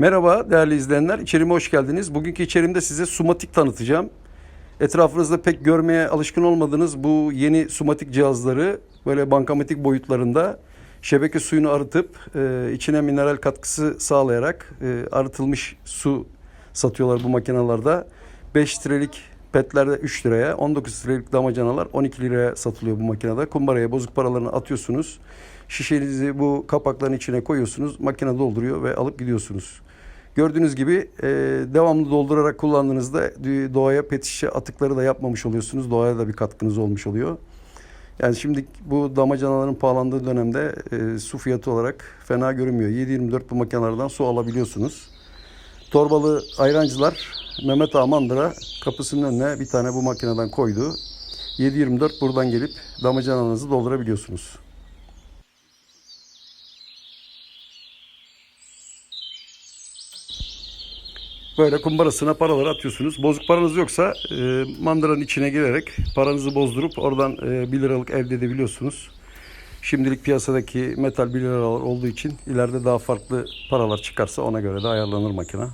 Merhaba değerli izleyenler. İçerime hoş geldiniz. Bugünkü içerimde size Sumatik tanıtacağım. Etrafınızda pek görmeye alışkın olmadığınız bu yeni Sumatik cihazları böyle bankamatik boyutlarında şebeke suyunu arıtıp e, içine mineral katkısı sağlayarak e, arıtılmış su satıyorlar bu makinalarda. 5 litrelik petlerde 3 liraya, 19 litrelik damacanalar 12 liraya satılıyor bu makinede. Kumbaraya bozuk paralarını atıyorsunuz. Şişenizi bu kapakların içine koyuyorsunuz. Makine dolduruyor ve alıp gidiyorsunuz. Gördüğünüz gibi e, devamlı doldurarak kullandığınızda doğaya pet şişe atıkları da yapmamış oluyorsunuz. Doğaya da bir katkınız olmuş oluyor. Yani şimdi bu damacanaların pahalandığı dönemde e, su fiyatı olarak fena görünmüyor. 7.24 bu makinelerden su alabiliyorsunuz. Torbalı ayrancılar Mehmet Ağa Mandıra kapısının önüne bir tane bu makineden koydu. 7.24 buradan gelip damacananızı doldurabiliyorsunuz. Böyle kumbarasına paraları atıyorsunuz. Bozuk paranız yoksa e, mandıranın içine girerek paranızı bozdurup oradan e, 1 liralık elde edebiliyorsunuz. Şimdilik piyasadaki metal 1 liralar olduğu için ileride daha farklı paralar çıkarsa ona göre de ayarlanır makine.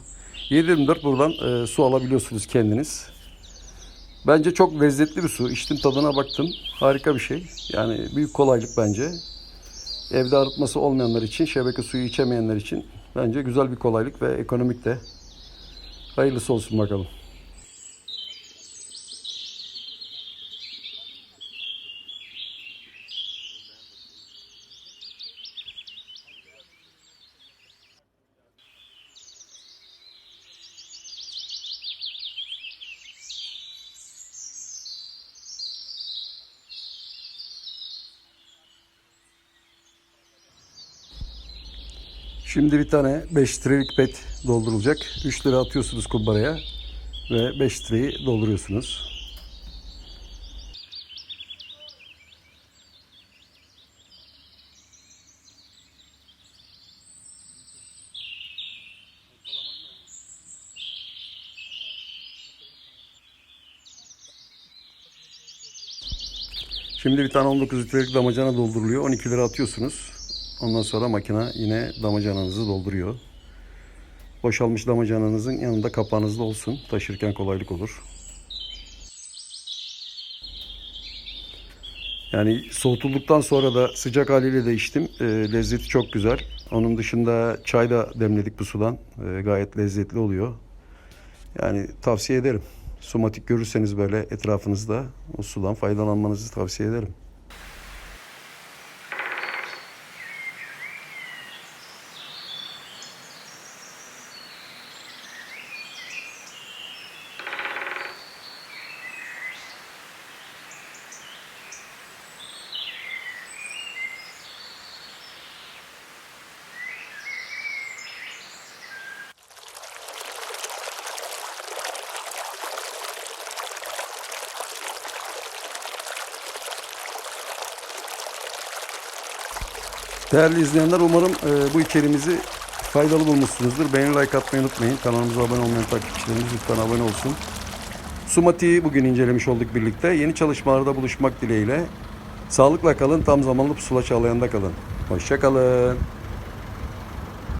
724 buradan e, su alabiliyorsunuz kendiniz. Bence çok lezzetli bir su. İçtim tadına baktım. Harika bir şey. Yani büyük kolaylık bence. Evde arıtması olmayanlar için, şebeke suyu içemeyenler için bence güzel bir kolaylık ve ekonomik de. Hayırlısı olsun bakalım. Şimdi bir tane 5 litrelik pet doldurulacak. 3 lira atıyorsunuz kumbaraya ve 5 litreyi dolduruyorsunuz. Şimdi bir tane 19 litrelik damacana dolduruluyor. 12 lira atıyorsunuz. Ondan sonra makine yine damacananızı dolduruyor. Boşalmış damacananızın yanında kapağınız da olsun. Taşırken kolaylık olur. Yani soğutulduktan sonra da sıcak haliyle de içtim. E, lezzeti çok güzel. Onun dışında çay da demledik bu sudan. E, gayet lezzetli oluyor. Yani tavsiye ederim. Sumatik görürseniz böyle etrafınızda o sudan faydalanmanızı tavsiye ederim. Değerli izleyenler umarım e, bu içeriğimizi faydalı bulmuşsunuzdur. Beğeni like atmayı unutmayın. Kanalımıza abone olmayan takipçilerimiz lütfen abone olsun. Sumati'yi bugün incelemiş olduk birlikte. Yeni çalışmalarda buluşmak dileğiyle. Sağlıkla kalın, tam zamanlı pusula çağlayanda kalın. Hoşçakalın.